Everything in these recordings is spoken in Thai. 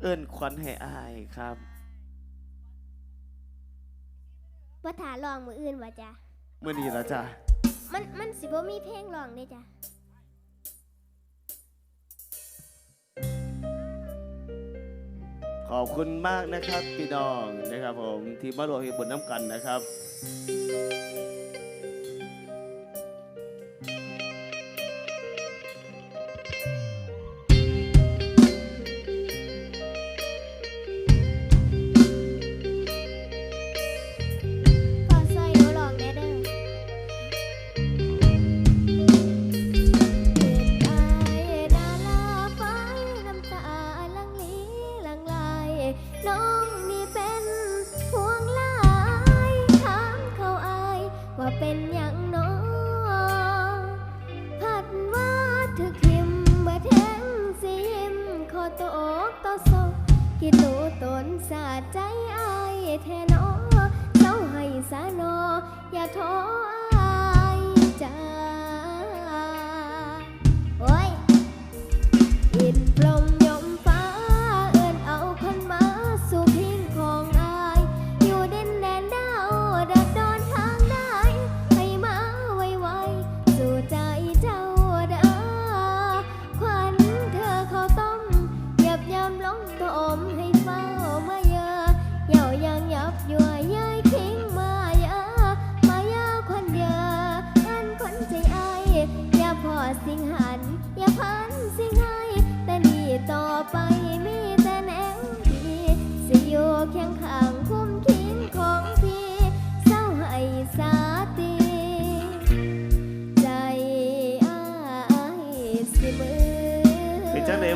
เอื้นควันให้อายครับ ว่าถาลองมืออื่นวะจ้ะ เมื่อนี้ละจ้ะมันมันสิบ่มีเพลงลองเลยจ้ะ ขอบคุณมากนะครับ พี่น้องนะครับผม ที่มาร่วมเหตุผน้ำกันนะครับ กี่ตัวตนสาใจไอายแทนอเจ้าให้สานออย่าท้อ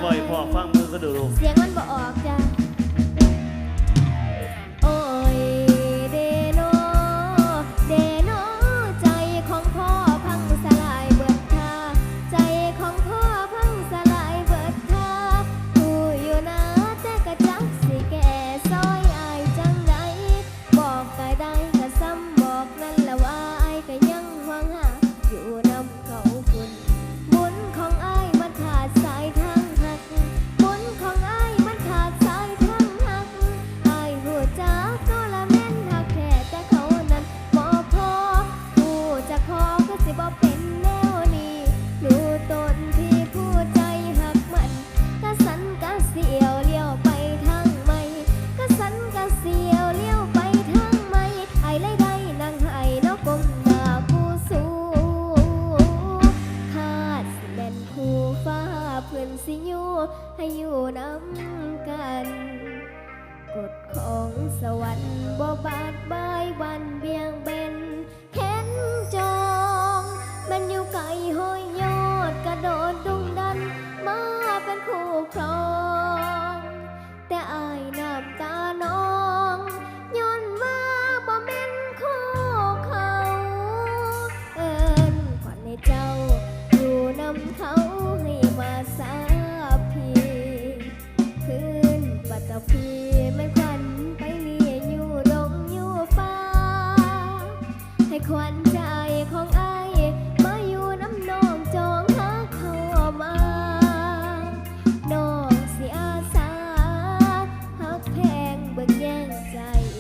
บ่อยพอฟังมือก็ดูเสียง inside.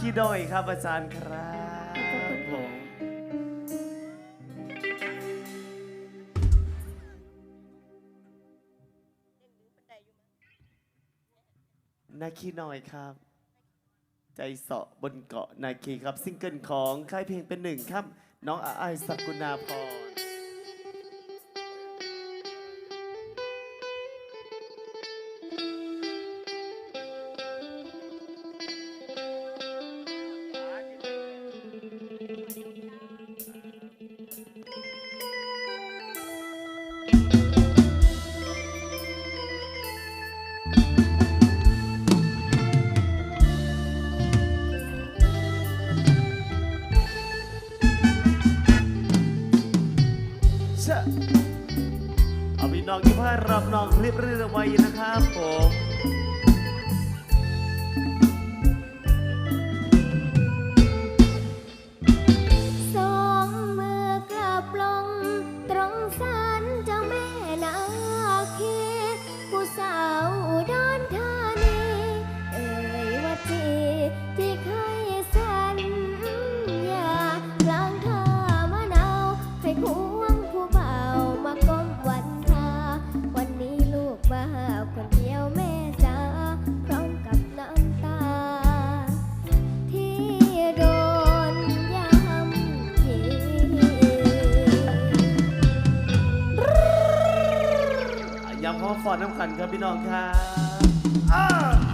คิโดยครับอาจารย์ครับขอบคุณนาคีหน่อยครับ ใจเสาะบนเกาะนาคีครับ ซิงเกิลของค่ายเพลงเป็นหนึ่งครับ น้องอาไอาสักกุณาพร เอาไปน้องที่พารับนองเริยบเรื่องไว้นะครับผม น้ำขันครับพี่น้องครับ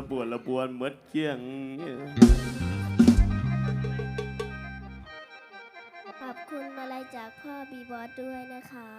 ระบวนระบวนเหมือนเกี้ยง ขอบคุณมาลัยจากพ่อบีบอสด้วยนะคะ